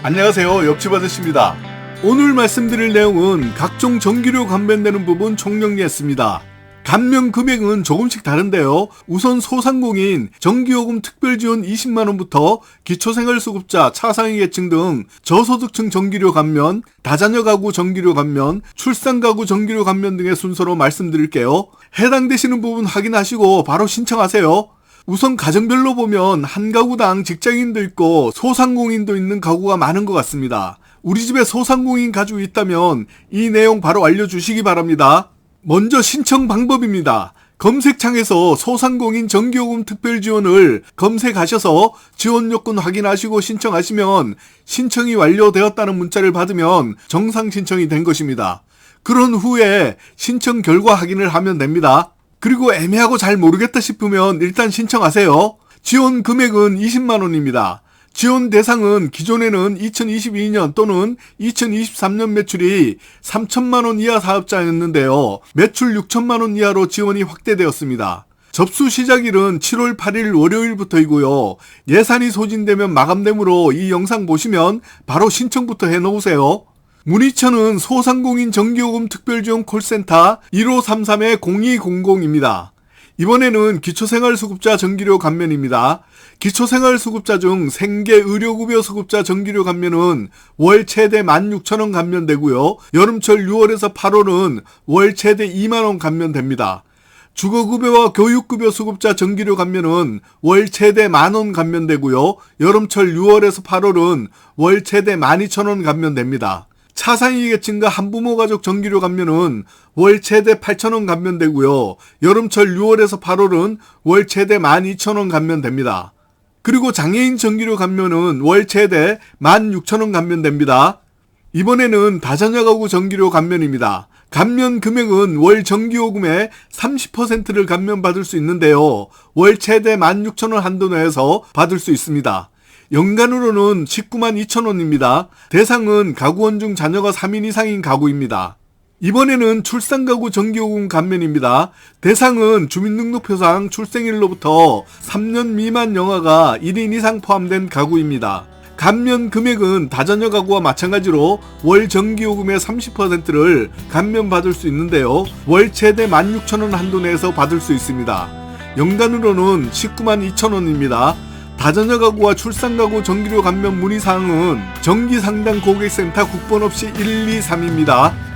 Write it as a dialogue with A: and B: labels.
A: 안녕하세요. 옆집 아저씨입니다. 오늘 말씀드릴 내용은 각종 전기료 감면되는 부분 총정리했습니다. 감면 금액은 조금씩 다른데요. 우선 소상공인 전기요금 특별지원 20만원부터 기초생활수급자 차상위계층 등 저소득층 전기료 감면, 다자녀 가구 전기료 감면, 출산 가구 전기료 감면 등의 순서로 말씀드릴게요. 해당되시는 부분 확인하시고 바로 신청하세요. 우선 가정별로 보면 한 가구당 직장인도 있고 소상공인도 있는 가구가 많은 것 같습니다. 우리 집에 소상공인 가족이 있다면 이 내용 바로 알려주시기 바랍니다. 먼저 신청 방법입니다. 검색창에서 소상공인 전기요금 특별 지원을 검색하셔서 지원 요건 확인하시고 신청하시면 신청이 완료되었다는 문자를 받으면 정상 신청이 된 것입니다. 그런 후에 신청 결과 확인을 하면 됩니다. 그리고 애매하고 잘 모르겠다 싶으면 일단 신청하세요. 지원 금액은 20만 원입니다. 지원 대상은 기존에는 2022년 또는 2023년 매출이 3천만 원 이하 사업자였는데요. 매출 6천만 원 이하로 지원이 확대되었습니다. 접수 시작일은 7월 8일 월요일부터이고요. 예산이 소진되면 마감되므로 이 영상 보시면 바로 신청부터 해 놓으세요. 문의처는 소상공인 전기요금 특별지원 콜센터 1533-0200입니다. 이번에는 기초생활수급자 전기료 감면입니다. 기초생활수급자 중 생계 의료급여 수급자 전기료 감면은 월 최대 16,000원 감면되고요. 여름철 6월에서 8월은 월 최대 2만원 감면됩니다. 주거급여와 교육급여 수급자 전기료 감면은 월 최대 만원 감면되고요. 여름철 6월에서 8월은 월 최대 12,000원 감면됩니다. 차상위계층과 한부모 가족 전기료 감면은 월 최대 8,000원 감면되고요. 여름철 6월에서 8월은 월 최대 12,000원 감면됩니다. 그리고 장애인 전기료 감면은 월 최대 16,000원 감면됩니다. 이번에는 다자녀 가구 전기료 감면입니다. 감면 금액은 월 전기요금의 30%를 감면받을 수 있는데요. 월 최대 16,000원 한도 내에서 받을 수 있습니다. 연간으로는 19만 2천 원입니다. 대상은 가구원 중 자녀가 3인 이상인 가구입니다. 이번에는 출산 가구 전기요금 감면입니다. 대상은 주민등록표상 출생일로부터 3년 미만 영아가 1인 이상 포함된 가구입니다. 감면 금액은 다자녀 가구와 마찬가지로 월 전기요금의 30%를 감면받을 수 있는데요. 월 최대 16,000원 한도 내에서 받을 수 있습니다. 연간으로는 19만 2천원입니다. 다자녀 가구와 출산 가구 전기료 감면 문의 사항은 전기 상담 고객센터 국번 없이 123입니다.